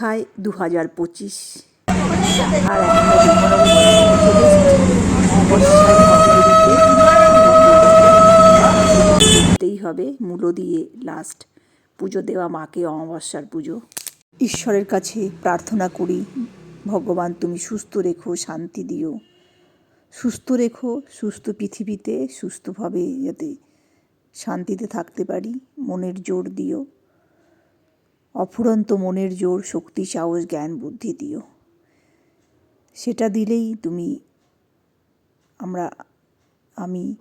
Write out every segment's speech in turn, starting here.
অপেক্ষায় দু হাজার পঁচিশ। আর হবে মূলো দিয়ে লাস্ট পুজো দেওয়া মাকে অমাবস্যার পুজো। ঈশ্বরের কাছে প্রার্থনা করি, ভগবান তুমি সুস্থ রেখো, শান্তি দিও। সুস্থ রেখো, সুস্থ পৃথিবীতে সুস্থভাবে যাতে শান্তিতে থাকতে পারি, মনের জোর দিও। অফুরন্ত মনের জোর, শক্তি, সাহস, জ্ঞান, বুদ্ধি দিও। সেটা দিলেই তুমি, আমরা, আমি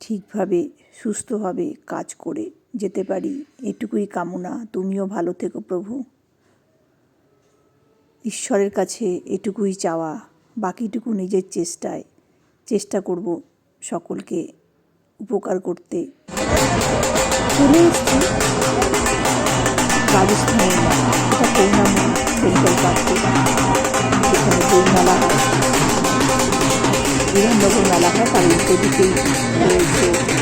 ঠিকভাবে, সুস্থভাবে কাজ করে যেতে পারি। এটুকুই কামনা। তুমিও ভালো থেকো প্রভু। ঈশ্বরের কাছে এটুকুই চাওয়া। বাকিটুকু নিজের চেষ্টায়। চেষ্টা করব সকলকে উপকার করতে। চলে এসছি। রাজস্থানের এটা পৌর্ণামী বেঙ্গল পার্কে যেখানে দই মেলা হয় বিধাননগর মেলা হয় তার উল্টো দিকেই রয়েছে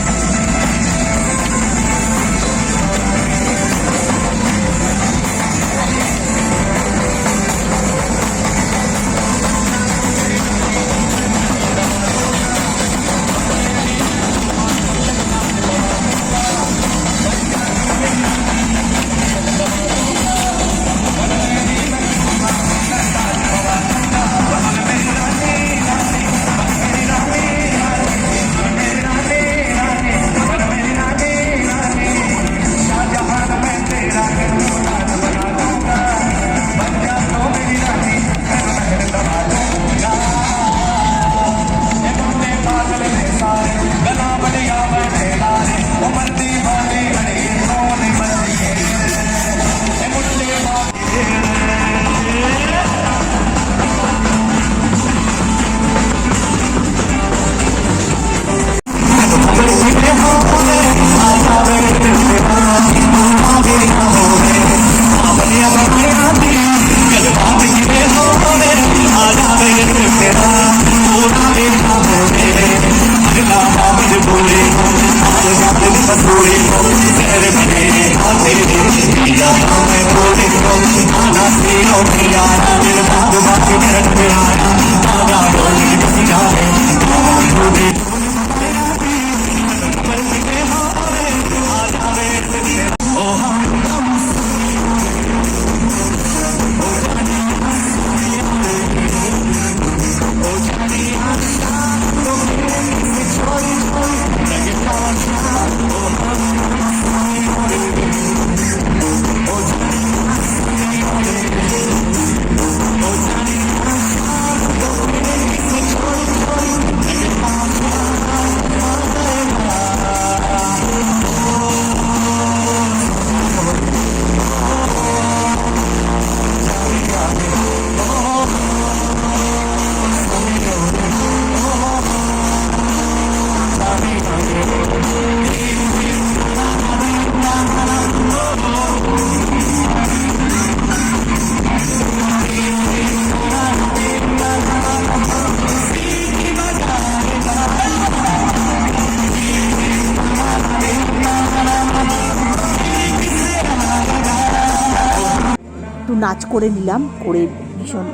করে নিলাম, করে ভীষণ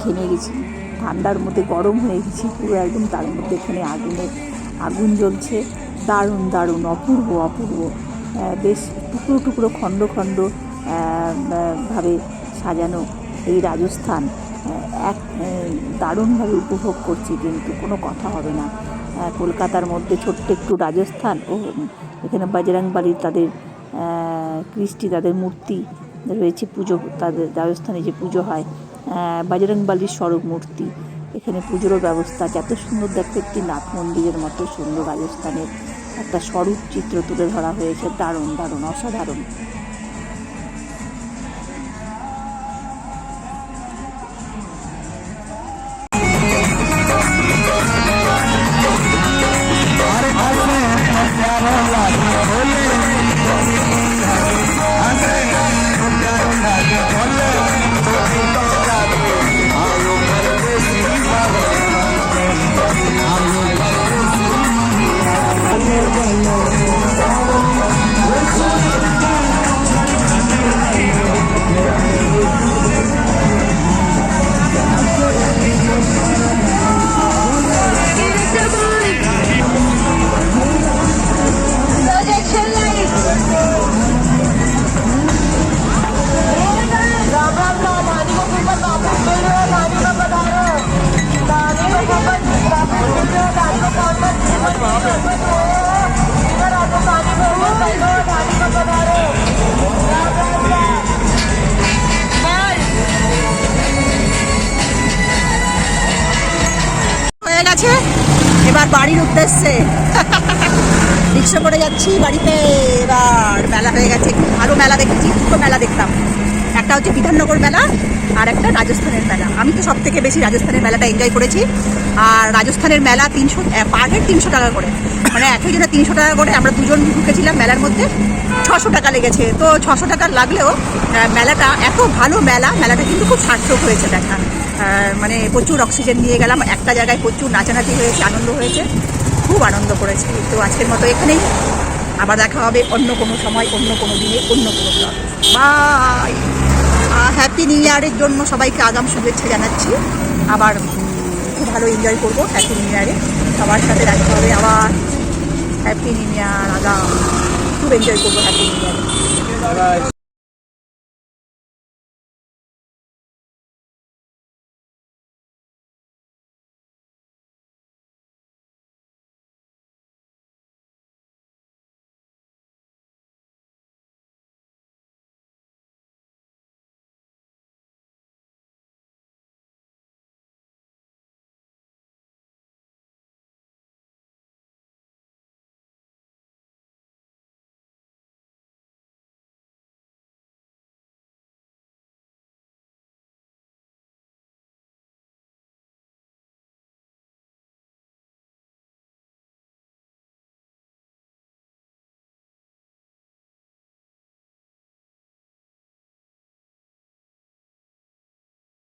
ঘেমে গেছি। ঠান্ডার মধ্যে গরম হয়ে গেছি, পুরো একদম তার মধ্যে এখানে আগুনের, আগুন জ্বলছে। দারুণ দারুণ, অপূর্ব অপূর্ব। বেশ টুকরো টুকরো, খণ্ড খণ্ড ভাবে সাজানো এই রাজস্থান। এক দারুণভাবে উপভোগ করছি, কিন্তু কোনো কথা হবে না। কলকাতার মধ্যে ছোট্ট একটু রাজস্থান, ও, এখানে বাজরাংবাড়ির তাদের কৃষ্টি, তাদের মূর্তি রয়েছে পুজো, তাদের রাজস্থানে যে পুজো হয় বাজরংবালির স্বরূপ মূর্তি এখানে পুজোরও ব্যবস্থা আছে। এত সুন্দর দেখতে একটি নাথ মন্দিরের মতো সুন্দর রাজস্থানের একটা স্বরূপ চিত্র তুলে ধরা হয়েছে। দারুণ দারুণ, অসাধারণ। এবার বাড়ির উদ্দেশ্যে। রিক্সা করে যাচ্ছি বাড়িতে। এবার মেলা হয়ে গেছে আরও মেলা দেখেছি, দুটো মেলা দেখতাম একটা হচ্ছে বিধাননগর মেলা আর একটা রাজস্থানের মেলা। আমি তো সব থেকে বেশি রাজস্থানের মেলাটা এনজয় করেছি। আর রাজস্থানের মেলা তিনশো পার হেড তিনশো টাকা করে। মানে একই জন্য তিনশো টাকা করে আমরা দুজন ঢুকেছিলাম মেলার মধ্যে। ছশো টাকা লেগেছে। তো ছশো টাকা লাগলেও মেলাটা এত ভালো মেলা, মেলাটা কিন্তু খুব সার্থক হয়েছে দেখা। মানে প্রচুর অক্সিজেন নিয়ে গেলাম। একটা জায়গায় প্রচুর নাচানাচি হয়েছে, আনন্দ হয়েছে। খুব আনন্দ করেছি। তো আজকের মতো এখানেই আবার দেখা হবে অন্য কোনো সময়, অন্য কোনো দিনে, অন্য কোনো বাই হ্যাপি নিউ ইয়ারের জন্য সবাইকে আগাম শুভেচ্ছা জানাচ্ছি। আবার খুব ভালো এনজয় করব হ্যাপি নিউ ইয়ারে সবার সাথে দেখা হবে আবার। হ্যাপি নিউ ইয়ার আগাম। খুব এনজয় করব হ্যাপি নিউ ইয়ারে